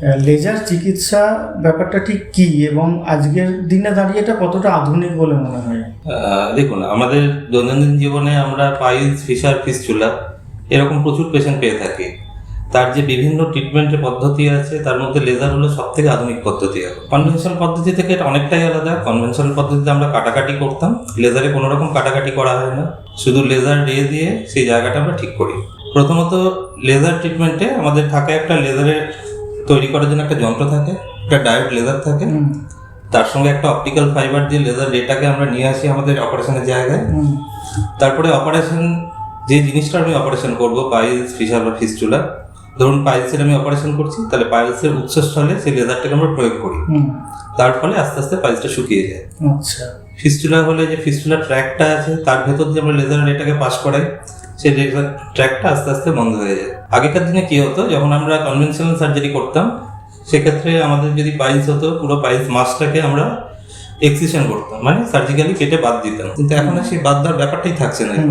Laser চিকিৎসা ব্যাপারটা ঠিক কি এবং আজকের দিনে দাঁড়িয়ে এটা কতটা আধুনিক বলে মনে হয়? দেখুন, আমাদের দৈনন্দিন জীবনে আমরা পাইলস, ফিশার ফিস্চুলা এরকম প্রচুর পেশেন্ট পেয়ে থাকি। তার যে বিভিন্ন ট্রিটমেন্টের পদ্ধতি আছে, তার মধ্যে লেজার হলো সব থেকে আধুনিক পদ্ধতি। কনভেনশনাল পদ্ধতি থেকে এটা অনেকটাই আলাদা। কনভেনশনাল পদ্ধতিতে আমরা কাটাকাটি করতাম। লেজারে কোনো রকম কাটাকাটি করা হয় না। শুধু লেজার রে দিয়ে সেই জায়গাটা আমরা ঠিক করি। প্রথমত লেজার ট্রিটমেন্টে আমাদের থাকে একটা লেজারের তৈরি করার জন্য একটা যন্ত্র থাকে একটা ডায়োড লেজার থাকে। তার সঙ্গে একটা অপটিক্যাল ফাইবার দিয়ে লেজার রেটাকে আমরা নিয়ে আসি আমাদের অপারেশনের জায়গায়। তারপরে অপারেশন যে জিনিসটা আমি অপারেশন করব পাইলস ফিসার বা ফিস্চুলা ধরুন পাইলসের আমি অপারেশন করছি তাহলে পাইলসের উৎসস্থলে সেই লেজারটাকে আমরা প্রয়োগ করি। তার ফলে আস্তে আস্তে পাইলসটা শুকিয়ে যায়। আচ্ছা। ফিস্চুলা হলে যে ফিস্চুলা ট্র্যাকটা আছে তার ভেতর দিয়ে আমরা লেজার এটাকে পাস করাই। সেই ট্র্যাকটা আস্তে আস্তে বন্ধ হয়ে যায়। আগেকার দিনে কি হতো যখন আমরা কনভেনশনাল সার্জারি করতাম সেক্ষেত্রে আমাদের যদি পাইলস হতো পুরো পাইলস মাসটাকে আমরা এক্সিশন করতাম মানে সার্জিক্যালি কেটে বাদ দিতাম। কিন্তু এখন সেই বাদ দেওয়ার ব্যাপারটাই থাকছে না হুম,